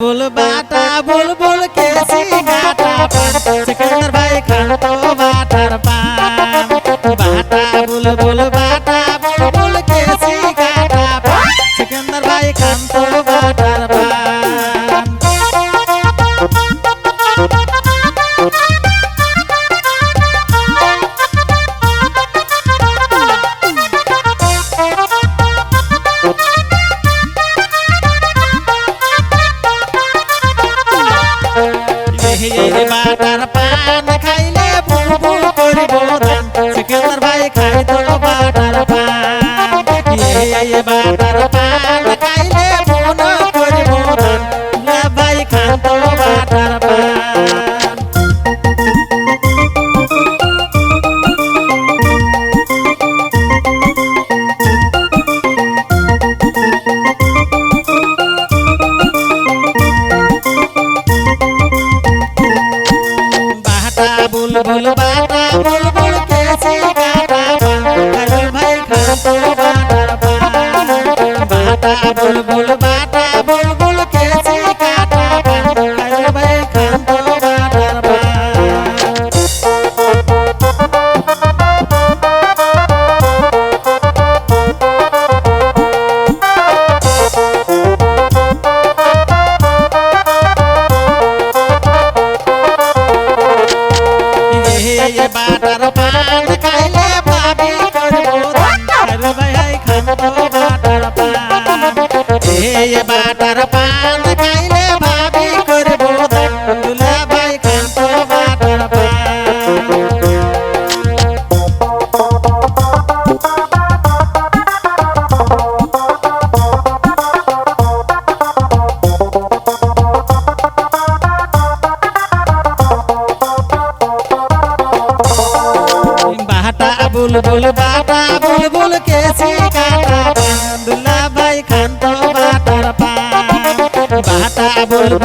বুল বাটা বুল বুল কেসি গাটা পান সেকেন্ডার ভাই খান বাটার পান केसर भाई खाई तो बाटर पान ये ये बाटर पान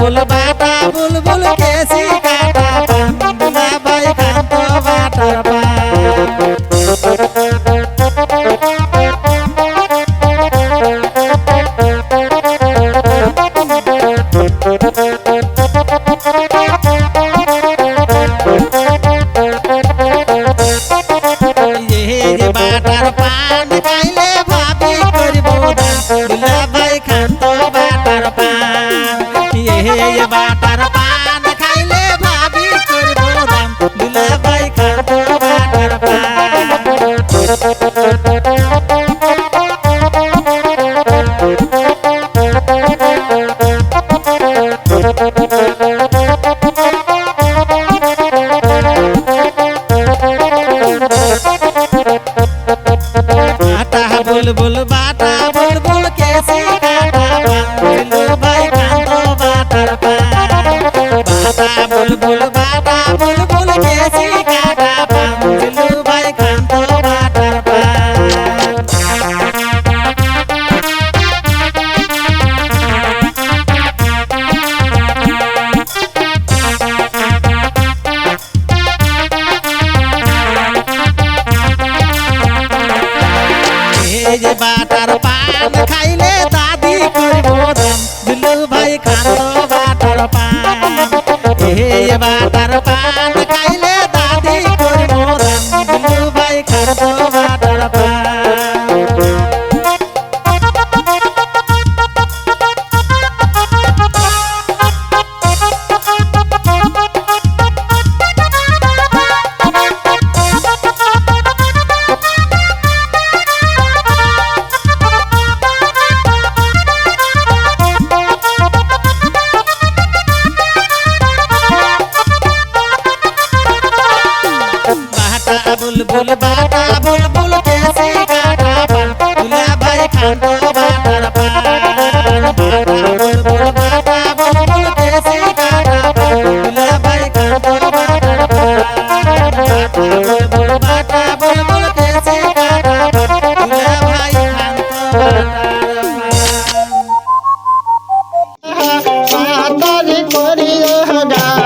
বলবা বুলবুল বাটা বুলবুল কেসে কাটা বাটা দুলা ভাই কাটা বাটা করিও গা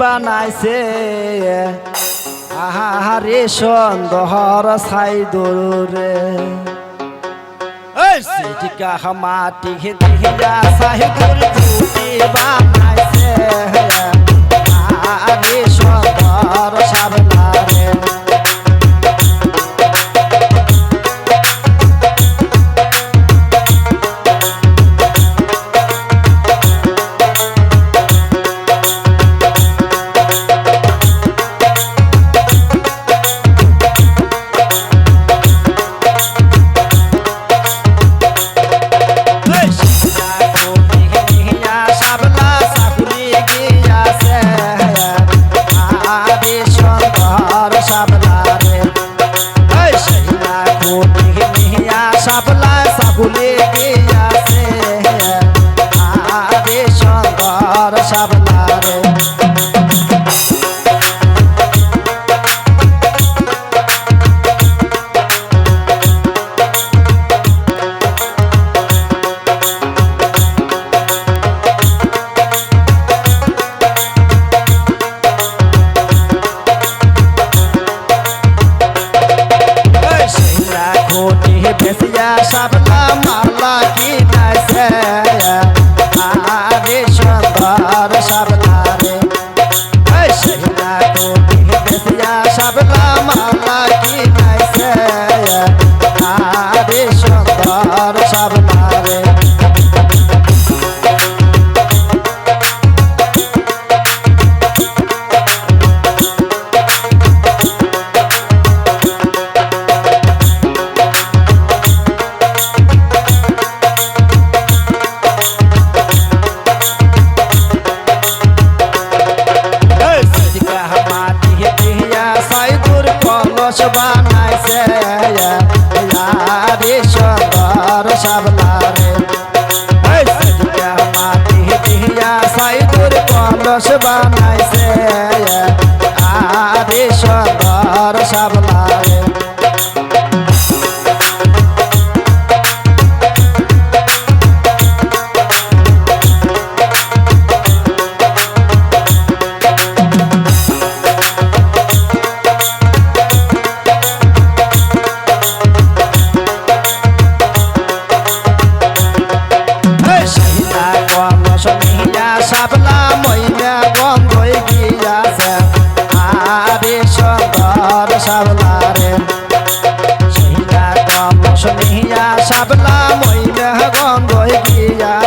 বানাইছে। আহারে সন্দহর সাই দৌড়ে সিটিকা মাটি দিয়া সাইদুর খুঁটি বানাইছে। আহারে সন্দহর সাবলা আরে সুন্দর কলস বানাইছে রে সুন্দর সাবলা রে সিকা মাটি দিয়া সাইদুর কলস বানাইছে রে সুন্দর সাবলা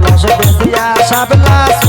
Vamos a pensar, ya saben las